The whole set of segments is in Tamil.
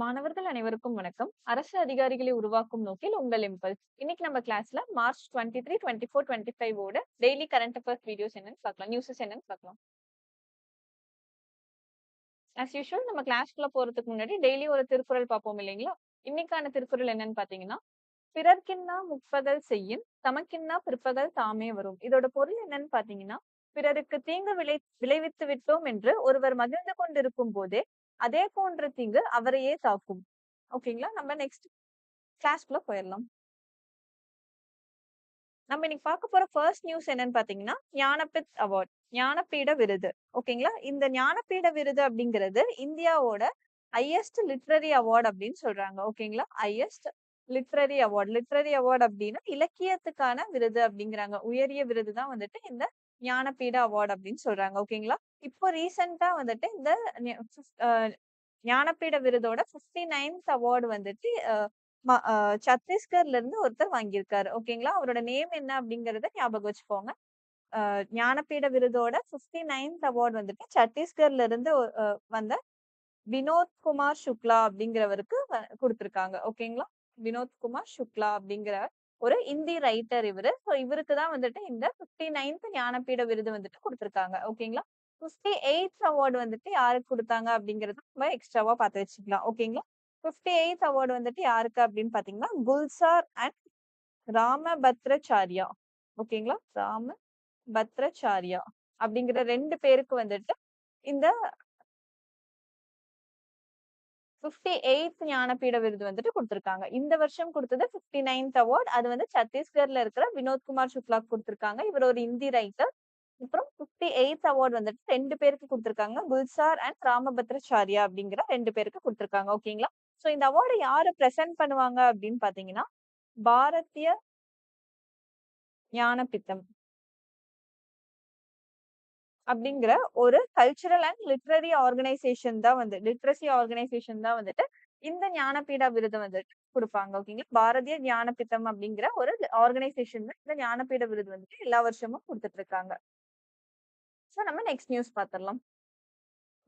மாணவர்கள் அனைவருக்கும் வணக்கம். அரசு அதிகாரிகளை உருவாக்கும் நோக்கில் உங்கள் இம்பல்ஸ் இன்னைக்கு நம்ம கிளாஸ்ல March twenty three twenty four twenty five ஓட டெய்லி கரண்ட் அஃபேர்ஸ் வீடியோஸ் என்னன்னு பார்க்கலாம். நியூஸஸ் என்னன்னு பார்க்கலாம். ஆஸ் யூஷுவல் நம்ம கிளாஸ்க்குள்ள போறதுக்கு முன்னாடி டெய்லி ஒரு திருக்குறள் பார்ப்போம் இல்லைங்களா? இன்னைக்கான திருக்குறள் என்னன்னு பாத்தீங்கன்னா பிறர்க்கின்னா முற்பகல் செய்யும் தமக்கின்னா பிற்பகல் தாமே வரும். இதோட பொருள் என்னன்னு பாத்தீங்கன்னா பிறருக்கு தீங்கு விளை விளைவித்து விட்டோம் என்று ஒருவர் மகிழ்ந்து கொண்டிருக்கும் போதே அதே போன்ற தீங்கு அவரையே தாக்கும். ஓகேங்களா? நம்ம நெக்ஸ்ட் கிளாஸ்க்குள்ள போயிடலாம் நம்ம இன்னைக்கு பார்க்க போற ஃபர்ஸ்ட் நியூஸ் என்னன்னு பாத்தீங்கன்னா ஞானபித் அவார்ட் ஞானபீட விருது. ஓகேங்களா? இந்த ஞானபீட விருது அப்படிங்கிறது இந்தியாவோட ஹையஸ்ட் லிட்ரரி அவார்ட் அப்படின்னு சொல்றாங்க. ஓகேங்களா? Highest literary award literary award அப்படின்னா இலக்கியத்துக்கான விருது அப்படிங்கிறாங்க. உயரிய விருது தான் வந்துட்டு இந்த ஞானபீட அவார்ட் அப்படின்னு சொல்றாங்க. ஓகேங்களா? இப்போ ரீசெண்டா வந்துட்டு இந்த ஞ- அஹ் ஞானபீட விருதோட 59th நைன்த் அவார்டு வந்துட்டு அஹ் ம- அஹ் சத்தீஸ்கர்ல இருந்து ஒருத்தர் வாங்கியிருக்காரு. ஓகேங்களா? அவரோட நேம் என்ன அப்படிங்கறத ஞாபகம் வச்சுக்கோங்க. அஹ் ஞானபீட விருதோட 59th நைன்த் அவார்டு வந்துட்டு சத்தீஸ்கர்ல இருந்து ஒ- அஹ் வந்த வினோத் குமார் சுக்லா அப்படிங்கிறவருக்கு வ- கொடுத்திருக்காங்க. ஓகேங்களா? வினோத் குமார் சுக்லா அப்படிங்கிற ஒரு இந்தி ரைட்டர் இவரு. ஸோ இவருக்கு தான் வந்துட்டு இந்த 59th நைன்த் ஞானபீட விருது வந்துட்டு கொடுத்திருக்காங்க. ஓகேங்களா? 58th எயித் அவார்டு வந்துட்டு யாருக்கு கொடுத்தாங்க அப்படிங்கறது நம்ம எக்ஸ்ட்ராவா பார்த்து வச்சுக்கலாம். ஓகேங்களா 58th எயித் அவார்டு வந்துட்டு யாருக்கு அப்படின்னு பாத்தீங்கன்னா குல்சார் அண்ட் ராமபத்ரச்சாரியா. ஓகேங்களா ராம பத்ரச்சாரியா அப்படிங்கிற ரெண்டு பேருக்கு வந்துட்டு இந்த 58th எயித் ஞானபீட விருது வந்துட்டு கொடுத்துருக்காங்க. இந்த வருஷம் கொடுத்தது 59th நைன்த் அவார்ட் அது வந்து சத்தீஸ்கர்ல இருக்கிற வினோத்குமார் சுக்லா கொடுத்துருக்காங்க. இவர் ஒரு இந்தி ரைட்டர் அப்புறம் 58th எயித் அவார்ட் வந்துட்டு ரெண்டு பேருக்கு கொடுத்துருக்காங்க. குல்சார் அண்ட் ராமபத்ரச்சாரியா அப்படிங்கிற ரெண்டு பேருக்கு கொடுத்துருக்காங்க. ஓகேங்களா சோ இந்த அவார்டை யாரு ப்ரெசென்ட் பண்ணுவாங்க அப்படின்னு பாத்தீங்கன்னா பாரதிய ஞானபித்தம் அப்படிங்கிற ஒரு கல்ச்சுரல் அண்ட் லிட்ரரி ஆர்கனைசேஷன் தான் வந்து லிட்ரஸி ஆர்கனைசேஷன் தான் வந்துட்டு இந்த ஞானபீடா விருது வந்துட்டு கொடுப்பாங்க. ஓகேங்களா பாரதிய ஞானபித்தம் அப்படிங்கிற ஒரு ஆர்கனைசேஷன் இந்த ஞானபீட விருது வந்துட்டு எல்லா வருஷமும் கொடுத்துட்டு இருக்காங்க. சோ நம்ம நெக்ஸ்ட் நியூஸ் பார்த்துடலாம்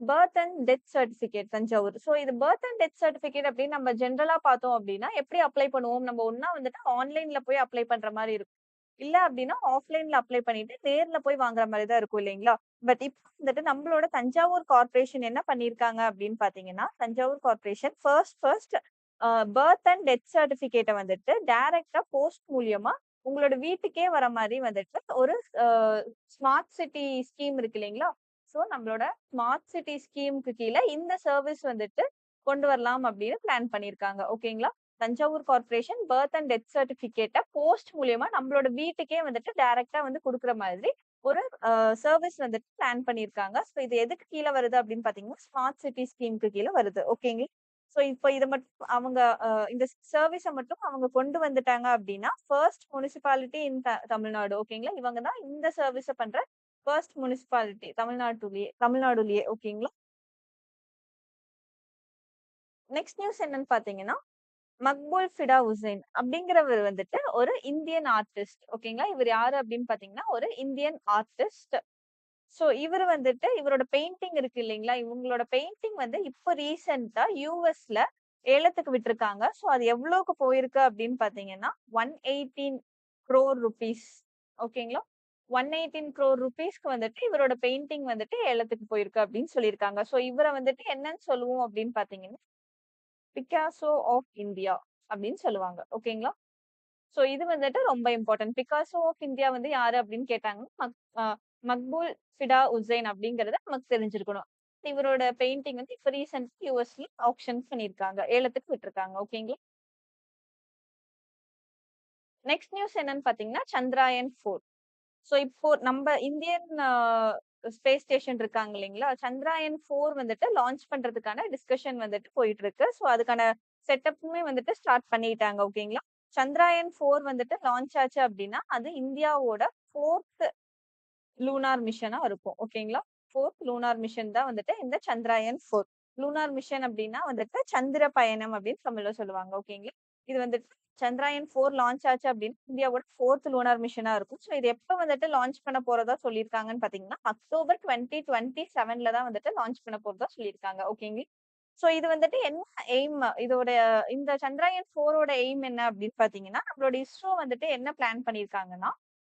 birth and death certificate Thanjavur. So இது பர்த் அண்ட் டெத் சர்டிஃபிகேட் அப்படின்னு நம்ம ஜென்ரலா பார்த்தோம் அப்படின்னா எப்படி அப்ளை பண்ணுவோம்? நம்ம ஒன்னா வந்துட்டு ஆன்லைன்ல போய் அப்ளை பண்ற மாதிரி இருக்கும். இல்ல அப்படின்னா ஆஃப்லைன்ல அப்ளை பண்ணிட்டு நேர்ல போய் வாங்குற மாதிரி தான் இருக்கும் இல்லைங்களா? பட் இப்போ வந்துட்டு நம்மளோட தஞ்சாவூர் கார்ப்பரேஷன் என்ன பண்ணிருக்காங்க அப்படின்னு பாத்தீங்கன்னா Thanjavur corporation first first birth and death சர்டிஃபிகேட்டை வந்துட்டு டைரக்டா போஸ்ட் மூலியமா உங்களோட வீட்டுக்கே வர மாதிரி வந்துட்டு ஒரு ஸ்மார்ட் சிட்டி ஸ்கீம் இருக்கு இல்லைங்களா? ஸோ நம்மளோட ஸ்மார்ட் சிட்டி ஸ்கீமுக்கு கீழே இந்த சர்வீஸ் வந்துட்டு கொண்டு வரலாம் அப்படின்னு பிளான் பண்ணியிருக்காங்க ஓகேங்களா Thanjavur corporation birth and death சர்டிபிகேட்டை post மூலியமா நம்மளோட வீட்டுக்கே வந்துட்டு டைரக்டா வந்து கொடுக்குற மாதிரி ஒரு சர்வீஸ் வந்துட்டு பிளான் பண்ணியிருக்காங்க ஸோ இது எதுக்கு கீழே வருது அப்படின்னு பார்த்தீங்கன்னா ஸ்மார்ட் சிட்டி ஸ்கீமுக்கு கீழே வருது. ஓகேங்களா ஸோ இப்போ இதை மட்டும் அவங்க இந்த சர்வீஸை மட்டும் அவங்க கொண்டு வந்துட்டாங்க அப்படின்னா ஃபர்ஸ்ட் முனிசிபாலிட்டி இன் தமிழ்நாடு ஓகேங்களா இவங்க தான் இந்த சர்வீஸை பண்ற ஃபர்ஸ்ட் முனிசிபாலிட்டி தமிழ்நாட்டுலயே தமிழ்நாடுலயே ஓகேங்களா நெக்ஸ்ட் நியூஸ் என்னன்னு பாத்தீங்கன்னா மக்பூல் ஃபிடா உசைன் அப்படிங்கிறவர் வந்துட்டு ஒரு இந்தியன் ஆர்டிஸ்ட் ஓகேங்களா இவர் யாரு அப்படின்னு பாத்தீங்கன்னா ஒரு இந்தியன் ஆர்டிஸ்ட் சோ இவர் வந்துட்டு இவரோட பெயிண்டிங் இருக்கு இல்லைங்களா? இவங்களோட பெயிண்டிங் வந்து இப்போ ரீசெண்டா யூஎஸ்ல ஏலத்துக்கு விட்டுருக்காங்க. சோ அது எவ்வளவுக்கு போயிருக்கு அப்படின்னு பாத்தீங்கன்னா ஒன் எயிட்டீன் க்ரோர் ருபீஸ் ஓகேங்களா ஒன் எயிட்டீன் க்ரோர் ருபீஸ்க்கு வந்துட்டு இவரோட பெயிண்டிங் வந்துட்டு ஏலத்துக்கு போயிருக்கு அப்படின்னு சொல்லியிருக்காங்க. சோ இவரை வந்துட்டு என்னன்னு சொல்லுவோம் அப்படின்னு பாத்தீங்கன்னா பிகாசோ ஆஃப் இந்தியா அப்படின்னு சொல்லுவாங்க. ஓகேங்களா சோ இது வந்துட்டு ரொம்ப இம்பார்ட்டன்ட் பிகாசோ ஆஃப் இந்தியா வந்து யாரு அப்படின்னு கேட்டாங்க மக்- மக்பூல் ஃபிடா உசைன் அப்படிங்கறத நமக்கு தெரிஞ்சிருக்கணும். இவரோட பெயிண்டிங் வந்து இப்ப ரீசெண்ட் யூஎஸ்ல ஆப்ஷன் பண்ணிருக்காங்க ஏலத்துக்கு விட்டுருக்காங்க. ஓகேங்களா நெக்ஸ்ட் நியூஸ் என்னன்னு பாத்தீங்கன்னா சந்திராயன் ஃபோர் சோ இப்போ நம்ம இந்தியன் ஸ்பேஸ் ஸ்டேஷன் இருக்காங்க இல்லைங்களா? சந்திராயன் ஃபோர் வந்துட்டு லான்ச் பண்றதுக்கான டிஸ்கஷன் வந்துட்டு போயிட்டு இருக்கு ஸோ அதுக்கான செட்டப்புமே வந்துட்டு ஸ்டார்ட் பண்ணிட்டாங்க. ஓகேங்களா சந்திராயன் ஃபோர் வந்துட்டு லான்ச் ஆச்சு அப்படின்னா அது இந்தியாவோட ஃபோர்த் லூனார் மிஷனா இருக்கும். ஓகேங்களா ஃபோர்த் லூனார் மிஷன் தான் வந்துட்டு இந்த சந்திராயன் ஃபோர் லூனார் மிஷன் அப்படின்னா வந்துட்டு சந்திர பயணம் அப்படின்னு தமிழ்ல சொல்லுவாங்க. ஓகேங்களா இது வந்துட்டு சந்திராயன் ஃபோர் லான்ச் ஆச்சு அப்படின்னு இந்தியாவோட ஃபோர்த் லூனார் மிஷனா இருக்கும். ஸோ இது எப்போ வந்துட்டு லான்ச் பண்ண போறதா சொல்லியிருக்காங்கன்னு பாத்தீங்கன்னா அக்டோபர் டுவெண்ட்டி டுவெண்ட்டி செவன்ல தான் வந்துட்டு லான்ச் பண்ண போறதா சொல்லியிருக்காங்க. ஓகேங்களா ஸோ இது வந்துட்டு என்ன எய்ம் இதோட இந்த சந்திராயன் ஃபோரோட எய்ம் என்ன அப்படின்னு பாத்தீங்கன்னா நம்மளோட இஸ்ரோ வந்துட்டு என்ன பிளான் பண்ணியிருக்காங்கன்னா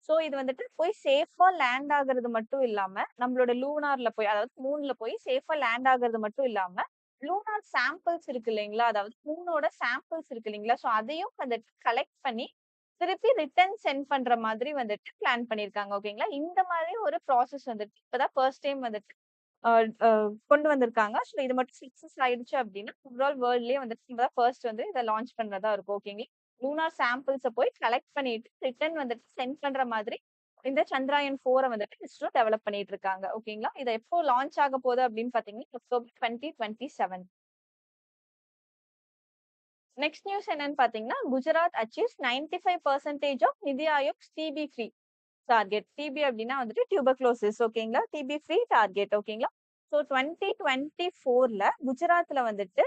சோ இது வந்துட்டு போய் சேஃபா லேண்ட் ஆகுறது மட்டும் இல்லாம நம்மளோட லூனார்ல போய் அதாவது மூன்ல போய் சேஃபா லேண்ட் ஆகுறது மட்டும் இல்லாம லூனார் சாம்பிள்ஸ் இருக்கு இல்லைங்களா? அதாவது மூனோட சாம்பிள்ஸ் இருக்கு இல்லைங்களா? சோ அதையும் வந்துட்டு கலெக்ட் பண்ணி திருப்பி ரிட்டர்ன் சென்ட் பண்ற மாதிரி வந்துட்டு பிளான் பண்ணிருக்காங்க ஓகேங்களா இந்த மாதிரி ஒரு ப்ராசஸ் வந்துட்டு இப்பதான் ஃபர்ஸ்ட் டைம் வந்துட்டு கொண்டு வந்திருக்காங்க. ஸோ இது மட்டும் சக்சஸ் ஆயிடுச்சு அப்படின்னா ஓவரால் வேர்ல்ட்லயே வந்துட்டு நம்ம தான் ஃபர்ஸ்ட் வந்து இதை லான்ச் பண்றதா இருக்கும் ஓகேங்களா லூனார் சாம்பிள்ஸை போய் கலெக்ட் பண்ணிட்டு ரிட்டர்ன் வந்துட்டு சென்ட் பண்ற மாதிரி இந்த சந்திராயன் ஃபோரை வந்துட்டு இஸ்ரோ டெவலப் பண்ணிட்டு இருக்காங்க ஓகேங்களா இதை எப்போ லான்ச் ஆக போகுது அப்படின்னு பாத்தீங்கன்னா October twenty twenty seven next news என்னன்னு பாத்தீங்கன்னா Gujarat achieves ninety five percentage of NITI Aayog TB free target TB அப்படின்னா வந்துட்டு டியூபர்க்ளோசிஸ் ஓகேங்களா டிபி ஃப்ரீ டார்கெட் ஓகேங்களா ஸோ டுவெண்ட்டி டுவெண்ட்டி ஃபோர்ல குஜராத்ல வந்துட்டு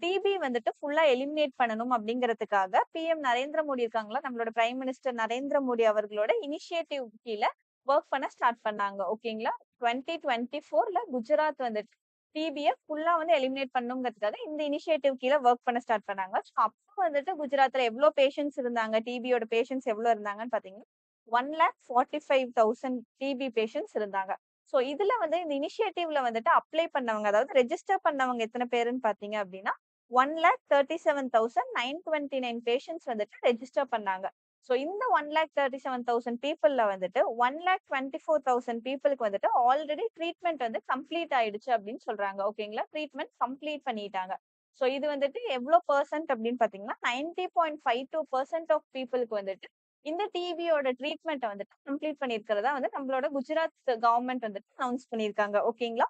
டிபி வந்துட்டு ஃபுல்லா எலிமினேட் பண்ணணும் அப்படிங்கிறதுக்காக பிஎம் நரேந்திர மோடி இருக்காங்களா? நம்மளோட பிரைம் மினிஸ்டர் நரேந்திர மோடி அவர்களோட இனிஷியேட்டிவ் கீழே ஒர்க் பண்ண ஸ்டார்ட் பண்ணாங்க. ஓகேங்களா டுவெண்ட்டி டுவெண்ட்டி ஃபோர்ல குஜராத் வந்துட்டு டிபியை ஃபுல்லா வந்து எலிமினேட் பண்ணுங்கிறதுக்காக இந்த இனிஷியேட்டிவ் கீழே ஒர்க் பண்ண ஸ்டார்ட் பண்ணாங்க. ஸோ அப்போ வந்துட்டு குஜராத்ல எவ்வளோ பேஷன்ஸ் இருந்தாங்க? டிபியோட பேஷன்ஸ் எவ்வளோ இருந்தாங்கன்னு பாத்தீங்கன்னா one lakh forty five thousand TB patients இருந்தாங்க. ஸோ இதுல வந்து இந்த இனிஷியேட்டிவ்ல வந்துட்டு அப்ளை பண்ணவங்க அதாவது ரெஜிஸ்டர் பண்ணவங்க எத்தனை பேருன்னு பாத்தீங்க அப்படின்னா one lakh thirty seven thousand nine twenty nine patients வந்துட்டு ரெஜிஸ்டர் பண்ணாங்க. ஸோ இந்த one lakh thirty seven thousand பீப்புளில் வந்துட்டு one lakh twenty four thousand பீப்புளுக்கு வந்துட்டு ஆல்ரெடி ட்ரீட்மெண்ட் வந்து கம்ப்ளீட் ஆயிடுச்சு அப்படின்னு சொல்றாங்க. ஓகேங்களா ட்ரீட்மெண்ட் கம்ப்ளீட் பண்ணிட்டாங்க. ஸோ இது வந்துட்டு எவ்வளோ பர்சன்ட் அப்படின்னு பார்த்தீங்கன்னா ninety point five two percent of பீப்புளுக்கு வந்துட்டு இந்த டிவியோட ட்ரீட்மெண்ட்டை வந்துட்டு கம்ப்ளீட் பண்ணியிருக்கிறதா வந்து நம்மளோட குஜராத் கவர்மெண்ட் வந்துட்டு அனௌன்ஸ் பண்ணியிருக்காங்க. ஓகேங்களா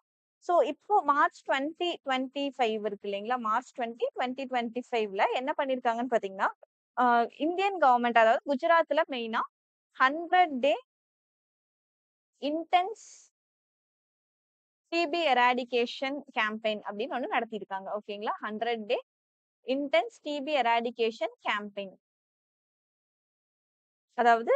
ஸோ இப்போ மார்ச் டுவெண்ட்டி டுவெண்ட்டி ஃபைவ் இருக்கு இல்லைங்களா? மார்ச் டுவெண்ட்டி டுவெண்ட்டி டுவெண்ட்டி ஃபைவ்ல என்ன பண்ணியிருக்காங்கன்னு பார்த்தீங்கன்னா இந்தியன் கவர்மெண்ட் அதாவது குஜராத்தில் மெயினாக hundred day intense TB eradication campaign அப்படின்னு ஒன்று நடத்தியிருக்காங்க. ஓகேங்களா hundred day intense TB eradication campaign அதாவது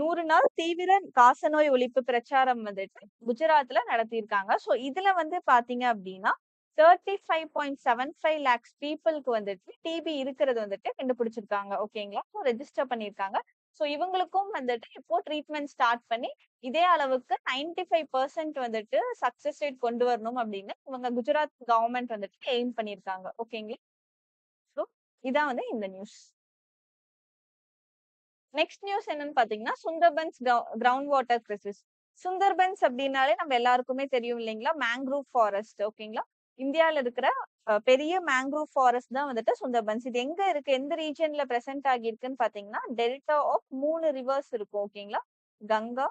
நூறு நாள் தீவிர காசநோய் ஒழிப்பு பிரச்சாரம் வந்துட்டு குஜராத்ல நடத்தியிருக்காங்க. ஸோ இதுல வந்து பாத்தீங்க அப்படின்னா thirty five point seven five lakhs பீப்புளுக்கு வந்துட்டு டிபி இருக்கிறது வந்துட்டு கண்டுபிடிச்சிருக்காங்க. ஓகேங்களா? ஸோ ரெஜிஸ்டர் பண்ணியிருக்காங்க. ஸோ இவங்களுக்கும் வந்துட்டு இப்போ ட்ரீட்மெண்ட் ஸ்டார்ட் பண்ணி இதே அளவுக்கு நைன்டி ஃபைவ் பர்சன்ட் வந்துட்டு சக்சஸ் ரேட் கொண்டு வரணும் அப்படின்னு இவங்க குஜராத் கவர்மெண்ட் வந்துட்டு எய்ம் பண்ணியிருக்காங்க. ஓகேங்களா? ஸோ இதான் வந்து இந்த நியூஸ் நெக்ஸ்ட் நியூஸ் என்னன்னு பாத்தீங்கன்னா Sundarbans ground water crisis Sundarbans அப்படின்னாலே நம்ம எல்லாருக்குமே தெரியும் இல்லைங்களா? மேங்க்ரூவ் ஃபாரஸ்ட் ஓகேங்களா இந்தியாவில இருக்கிற பெரிய மேங்க்ரூவ் ஃபாரஸ்ட் தான் வந்துட்டு சுந்தர்பன்ஸ். இது எங்க இருக்கு? எந்த ரீஜன்ல பிரசன்ட் ஆகியிருக்குன்னு பாத்தீங்கன்னா டெல்டா ஆஃப் மூணு ரிவர்ஸ் இருக்கும் ஓகேங்களா கங்கா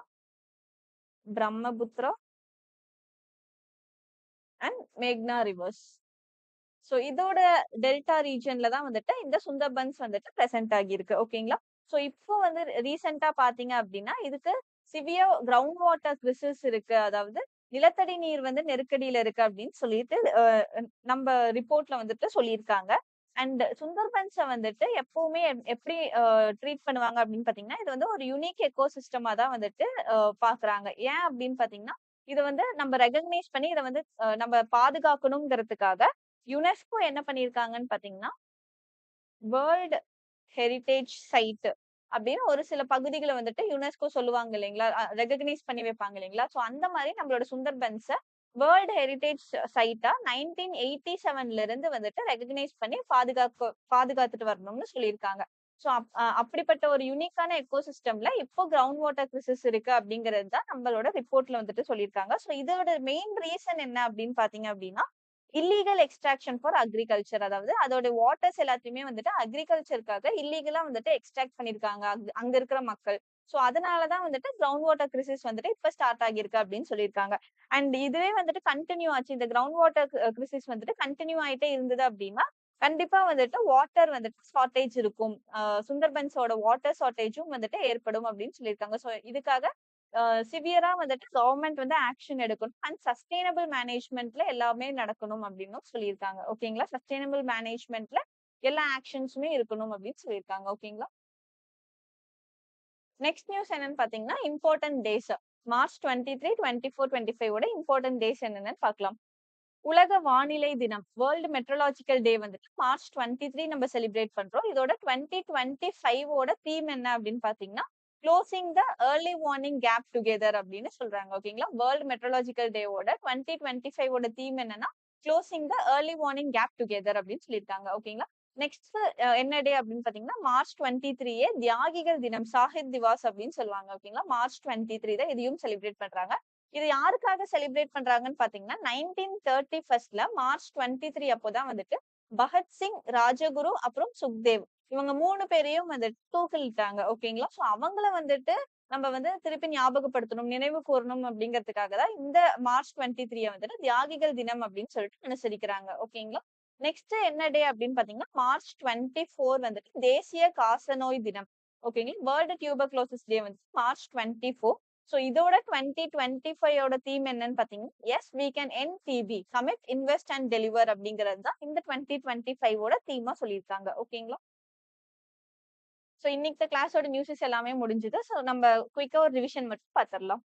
பிரம்மபுத்ரா அண்ட் மேக்னா ரிவர்ஸ் ஸோ இதோட டெல்டா ரீஜன்ல தான் வந்துட்டு இந்த சுந்தர்பன்ஸ் வந்துட்டு பிரசன்ட் ஆகியிருக்கு ஓகேங்களா ஸோ இப்போ வந்து ரீசெண்டா பாத்தீங்க அப்படின்னா இதுக்கு சிவியர் கிரவுண்ட் வாட்டர் கிரிசிஸ் இருக்கு. அதாவது நிலத்தடி நீர் வந்து நெருக்கடியில இருக்கு அப்படின்னு சொல்லிட்டு நம்ம ரிப்போர்ட்ல வந்துட்டு சொல்லியிருக்காங்க. அண்ட் சுந்தர்பன்ஸை வந்துட்டு எப்பவுமே எப்படி ட்ரீட் பண்ணுவாங்க அப்படின்னு பாத்தீங்கன்னா இது வந்து ஒரு யூனிக் எக்கோ சிஸ்டமா தான் வந்துட்டு பாக்குறாங்க ஏன் அப்படின்னு பாத்தீங்கன்னா இதை வந்து நம்ம ரெகக்னைஸ் பண்ணி இதை வந்து நம்ம பாதுகாக்கணுங்கிறதுக்காக யுனெஸ்கோ என்ன பண்ணிருக்காங்கன்னு பாத்தீங்கன்னா வேர்ல்டு ஹெரிட்டேஜ் சைட் அப்படின்னு ஒரு சில பகுதிகளை வந்துட்டு யுனெஸ்கோ சொல்லுவாங்க இல்லைங்களா? ரெகக்னைஸ் பண்ணி வைப்பாங்க இல்லைங்களா? சோ அந்த மாதிரி நம்மளோட சுந்தர்பன்ஸ வேர்ல்டு ஹெரிட்டேஜ் சைட்டா நைன்டீன் எயிட்டி செவன்ல இருந்து வந்துட்டு ரெகக்னைஸ் பண்ணி பாதுகாக்க பாதுகாத்துட்டு வரணும்னு சொல்லியிருக்காங்க. ஸோ அப்படிப்பட்ட ஒரு யூனிக்கான எக்கோ சிஸ்டம்ல இப்போ கிரவுண்ட் வாட்டர் கிரிசிஸ் இருக்கு அப்படிங்கிறது தான் நம்மளோட ரிப்போர்ட்ல வந்துட்டு சொல்லியிருக்காங்க. ஸோ இதோட மெயின் ரீசன் என்ன அப்படின்னு பாத்தீங்க அப்படின்னா இல்லீகல் எக்ஸ்ட்ராக்ஷன் ஃபார் அக்ரிகல்ச்சர் அதாவது அதோட வாட்டர்ஸ் எல்லாத்தையுமே வந்துட்டு அக்ரிகல்ச்சருக்காக இல்லீகலா வந்துட்டு எக்ஸ்ட்ராக்ட் பண்ணிருக்காங்க அங்க இருக்கிற மக்கள். சோ அதனாலதான் வந்துட்டு கிரவுண்ட் வாட்டர் கிரிசிஸ் வந்துட்டு இப்ப ஸ்டார்ட் ஆகியிருக்கு அப்படின்னு சொல்லியிருக்காங்க. அண்ட் இதுவே வந்துட்டு கண்டினியூ ஆச்சு. இந்த கிரவுண்ட் வாட்டர் கிரிசிஸ் வந்துட்டு கண்டினியூ ஆயிட்டே இருந்தது அப்படின்னா கண்டிப்பா வந்துட்டு வாட்டர் வந்துட்டு ஷார்டேஜ் இருக்கும். சுந்தர்பன்ஸோட வாட்டர் ஷார்டேஜும் வந்துட்டு ஏற்படும் அப்படின்னு சொல்லியிருக்காங்க. ஸோ இதுக்காக சிவியரா வந்துட்டு கவர்மெண்ட் வந்து ஆக்ஷன் எடுக்கணும். அண்ட் சஸ்டைனபிள் மேனேஜ்மெண்ட்ல எல்லாமே நடக்கணும் அப்படின்னு சொல்லியிருக்காங்க. ஓகேங்களா? சஸ்டைனபிள் மேனேஜ்மெண்ட்ல எல்லா ஆக்ஷன்ஸுமே இருக்கணும் அப்படின்னு சொல்லியிருக்காங்க. ஓகேங்களா? நெக்ஸ்ட் நியூஸ் என்னன்னு பாத்தீங்கன்னா important days. March twenty three twenty four twenty five important days என்னன்னு பார்க்கலாம். உலக வானிலை தினம் வேர்ல்டு மெட்ரலாஜிக்கல் டே வந்துட்டு மார்ச் டுவெண்ட்டி த்ரீ நம்ம செலிப்ரேட் பண்றோம். இதோட டுவெண்ட்டி டுவெண்ட்டி ஃபைவோட தீம் என்ன அப்படின்னு பாத்தீங்கன்னா closing the early warning gap together அப்படின்னு சொல்றாங்க ஓகேங்களா வேர்ல்டு மெட்ரலாஜிக்கல் டேவோட டுவெண்ட்டி டுவெண்ட்டி ஃபைவோட தீம் என்னன்னா closing the early warning gap together அப்படின்னு சொல்லியிருக்காங்க ஓகேங்களா நெக்ஸ்ட் என்ன டே அப்படின்னு பாத்தீங்கன்னா மார்ச் டுவெண்ட்டி த்ரீயே தியாகிகள் தினம் சாஹித் திவாஸ் அப்படின்னு சொல்லுவாங்க ஓகேங்களா மார்ச் டுவெண்ட்டி த்ரீ தான் இதையும் செலிப்ரேட் பண்றாங்க. இது யாருக்காக செலிப்ரேட் பண்றாங்கன்னு பாத்தீங்கன்னா நைன்டீன் தேர்ட்டி ஃபர்ஸ்ட்ல மார்ச் டுவெண்ட்டி த்ரீ அப்போதான் வந்துட்டு பகத்சிங் ராஜகுரு அப்புறம் சுக்தேவ். இவங்க மூணு பேரையும் வந்துட்டு தூக்கிலிட்டாங்க ஓகேங்களா? சோ அவங்கள வந்துட்டு நம்ம வந்து திருப்பி ஞாபகப்படுத்தணும் நினைவு கூறணும் அப்படிங்கிறதுக்காக தான் இந்த மார்ச் டுவெண்ட்டி த்ரீய வந்துட்டு தியாகிகள் தினம் அப்படின்னு சொல்லிட்டு அனுசரிக்கிறாங்க ஓகேங்களா? நெக்ஸ்ட் என்ன டே அப்படின்னு பாத்தீங்கன்னா மார்ச் டுவெண்ட்டி ஃபோர் வந்துட்டு தேசிய காசநோய் தினம் ஓகேங்களா? வேர்ல்டு டியூபர்க்ளோசிஸ் டே வந்து மார்ச் டுவெண்ட்டி ஃபோர் ஸோ இதோட டுவெண்ட்டி டுவெண்ட்டி ஃபைவோட தீம் என்னன்னு பாத்தீங்கன்னா yes we can end TB commit invest and deliver அப்படிங்கிறது தான் இந்த டுவெண்ட்டி டுவெண்ட்டி ஃபைவோட தீமா சொல்லியிருக்காங்க. ஓகேங்களா ஸோ இன்னைக்கு கிளாஸோட நியூஸஸ் எல்லாமே முடிஞ்சுது. ஸோ நம்ம குயிக்கா ஒரு ரிவிஷன் மட்டும் பார்த்துடலாம்.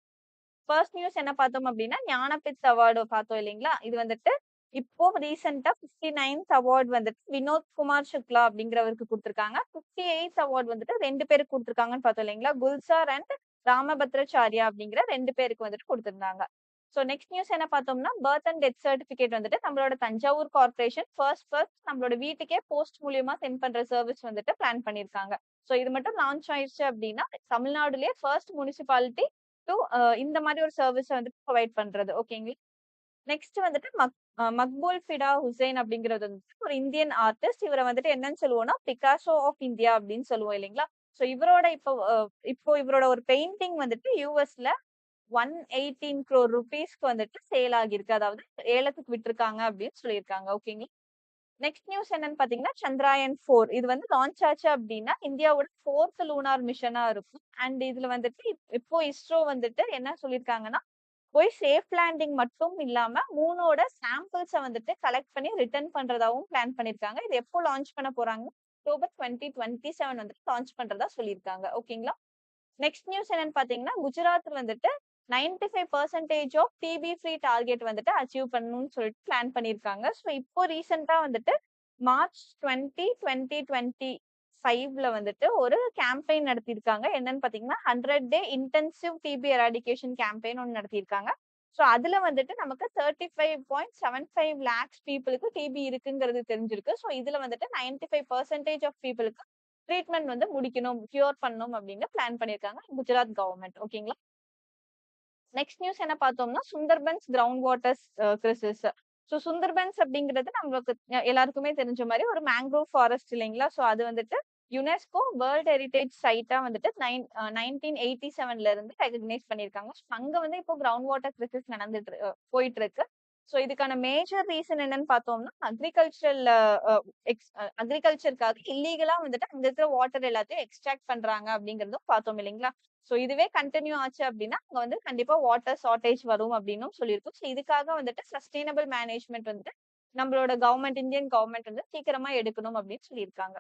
ஃபர்ஸ்ட் நியூஸ் என்ன பார்த்தோம் அப்படின்னா ஞானபித் அவார்டு பார்த்தோம் இல்லைங்களா? இது வந்துட்டு இப்போ ரீசெண்டா பிப்டி நைன்த் அவார்ட் வந்துட்டு வினோத் குமார் சுக்லா அப்படிங்கிறவருக்கு கொடுத்துருக்காங்க. பிப்டி எயித் அவார்ட் வந்துட்டு ரெண்டு பேருக்கு கொடுத்துருக்காங்கன்னு பார்த்தோம் இல்லைங்களா? குல்சார் அண்ட் ராமபத்ராச்சாரியா அப்படிங்கிற ரெண்டு பேருக்கு வந்துட்டு கொடுத்திருந்தாங்க. ஸோ நெக்ஸ்ட் நியூஸ் என்ன பார்த்தோம்னா பர்த் அண்ட் டெத் சர்டிபிகேட் வந்துட்டு நம்மளோட தஞ்சாவூர் கார்பரேஷன் ஃபர்ஸ்ட் ஃபர்ஸ்ட் நம்மளோட வீட்டுக்கே போஸ்ட் மூலியமா சென்ட் பண்ற சர்வீஸ் வந்துட்டு பிளான் பண்ணியிருக்காங்க. ஸோ இது மட்டும் லான்ச் ஆயிடுச்சு அப்படின்னா தமிழ்நாடுலயே ஃபர்ஸ்ட் முனிசிபாலிட்டி டு இந்த மாதிரி ஒரு சர்வீஸ் வந்துட்டு ப்ரொவைட் பண்றது. ஓகேங்களா நெக்ஸ்ட் வந்துட்டு மக் மக்பூல் ஃபிடா ஹுசைன் அப்படிங்கிறது வந்துட்டு ஒரு இந்தியன் ஆர்டிஸ்ட் இவரை வந்துட்டு என்னன்னு சொல்லுவோம்னா பிகாசோ ஆஃப் இந்தியா அப்படின்னு சொல்லுவோம் இல்லைங்களா? ஸோ இவரோட இப்போ இப்போ இவரோட ஒரு பெயிண்டிங் வந்துட்டு யூஎஸ்ல ஒன் எயிட்டீன் க்ரோர் ருபீஸ்க்கு வந்துட்டு சேல் ஆகியிருக்கு. அதாவது ஏலத்துக்கு விட்டுருக்காங்க அப்படின்னு சொல்லியிருக்காங்க. ஓகேங்களா நெக்ஸ்ட் நியூஸ் என்னன்னு பாத்தீங்கன்னா சந்திராயன் ஃபோர் இது வந்து லான்ச் ஆச்சு அப்படின்னா இந்தியாவோட ஃபோர்த் லூனார் மிஷனா இருக்கும். அண்ட் இதுல வந்துட்டு இப்போ இஸ்ரோ வந்துட்டு என்ன சொல்லியிருக்காங்கன்னா போய் சேஃப் லேண்டிங் மட்டும் இல்லாம மூணோட சாம்பிள்ஸை வந்துட்டு கலெக்ட் பண்ணி ரிட்டர்ன் பண்றதாவும் பிளான் பண்ணிருக்காங்க இது எப்போ லான்ச் பண்ண போறாங்க? அக்டோபர் டுவெண்ட்டி டுவெண்ட்டி செவன் வந்துட்டு லான்ச் பண்றதா சொல்லியிருக்காங்க. ஓகேங்களா நெக்ஸ்ட் நியூஸ் என்னன்னு பாத்தீங்கன்னா குஜராத்ல வந்துட்டு ninety five percentage of TB free target வந்துட்டு அச்சீவ் பண்ணணும்னு சொல்லிட்டு பிளான் பண்ணியிருக்காங்க. ஸோ இப்போ ரீசெண்டா வந்துட்டு மார்ச் டுவெண்ட்டி டுவெண்ட்டி டுவெண்ட்டி ஃபைவ்ல வந்துட்டு ஒரு கேம்பெயின் நடத்தியிருக்காங்க. என்னன்னு பாத்தீங்கன்னா hundred day intensive TB eradication campaign ஒன்று நடத்தியிருக்காங்க. ஸோ அதுல வந்துட்டு நமக்கு thirty five point seven five lakhs பீப்புளுக்கு டிபி இருக்குங்கிறது தெரிஞ்சிருக்கு. ஸோ இதுல வந்துட்டு நைன்டி ஃபைவ் பர்சன்டேஜ் ஆஃப் பீப்புளுக்கு ட்ரீட்மெண்ட் வந்து முடிக்கணும் கியூர் பண்ணணும் அப்படின்னு பிளான் பண்ணியிருக்காங்க குஜராத் கவர்மெண்ட் ஓகேங்களா நெக்ஸ்ட் நியூஸ் என்ன பார்த்தோம்னா Sundarbans ground waters crisis so Sundarbans அப்படிங்கிறது நம்மளுக்கு எல்லாருக்குமே தெரிஞ்ச மாதிரி ஒரு மேங்க்ரோவ் ஃபாரஸ்ட் இல்லைங்களா? ஸோ அது வந்துட்டு யுனெஸ்கோ வேர்ல்ட் ஹெரிடேஜ் சைட்டா வந்துட்டு நைன் நைன்டீன் எயிட்டி செவன்ல இருந்து ரெகக்னைஸ் பண்ணியிருக்காங்க. அங்க வந்து இப்போ கிரவுண்ட் வாட்டர் கிரிசிஸ் நடந்துட்டு போயிட்டு இருக்கு ஸோ இதுக்கான மேஜர் ரீசன் என்னன்னு பார்த்தோம்னா அக்ரிகல்ச்சரல் அக்ரிகல்ச்சருக்காக இல்லீகலா வந்துட்டு அங்க இருக்கிற வாட்டர் எல்லாத்தையும் எக்ஸ்ட்ராக்ட் பண்றாங்க அப்படிங்கறதும் பார்த்தோம் இல்லைங்களா? ஸோ இதுவே கண்டினியூ ஆச்சு அப்படின்னா அங்க வந்து கண்டிப்பா வாட்டர் ஷார்டேஜ் வரும் அப்படின்னும் சொல்லியிருக்கோம். ஸோ இதுக்காக வந்துட்டு சஸ்டைனபிள் மேனேஜ்மெண்ட் வந்துட்டு நம்மளோட கவர்மெண்ட் இந்தியன் கவர்மெண்ட் வந்து சீக்கிரமா எடுக்கணும் அப்படின்னு சொல்லியிருக்காங்க.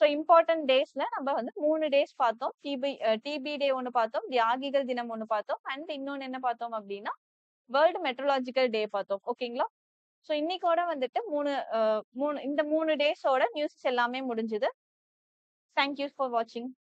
ஸோ இம்பார்ட்டன்ட் டேஸ்ல நம்ம வந்து மூணு டேஸ் பார்த்தோம். டிபி டிபி டே ஒன்று பார்த்தோம் தியாகிகள் தினம் ஒன்று பார்த்தோம் அண்ட் இன்னொன்னு என்ன பார்த்தோம் அப்படின்னா வேர்ல்டு மெட்ரலாஜிக்கல் டே பார்த்தோம். ஓகேங்களா ஸோ இன்னைக்கோட வந்துட்டு மூணு மூணு இந்த மூணு டேஸோட நியூஸஸ் எல்லாமே முடிஞ்சுது. தேங்க்யூ ஃபார் வாட்சிங்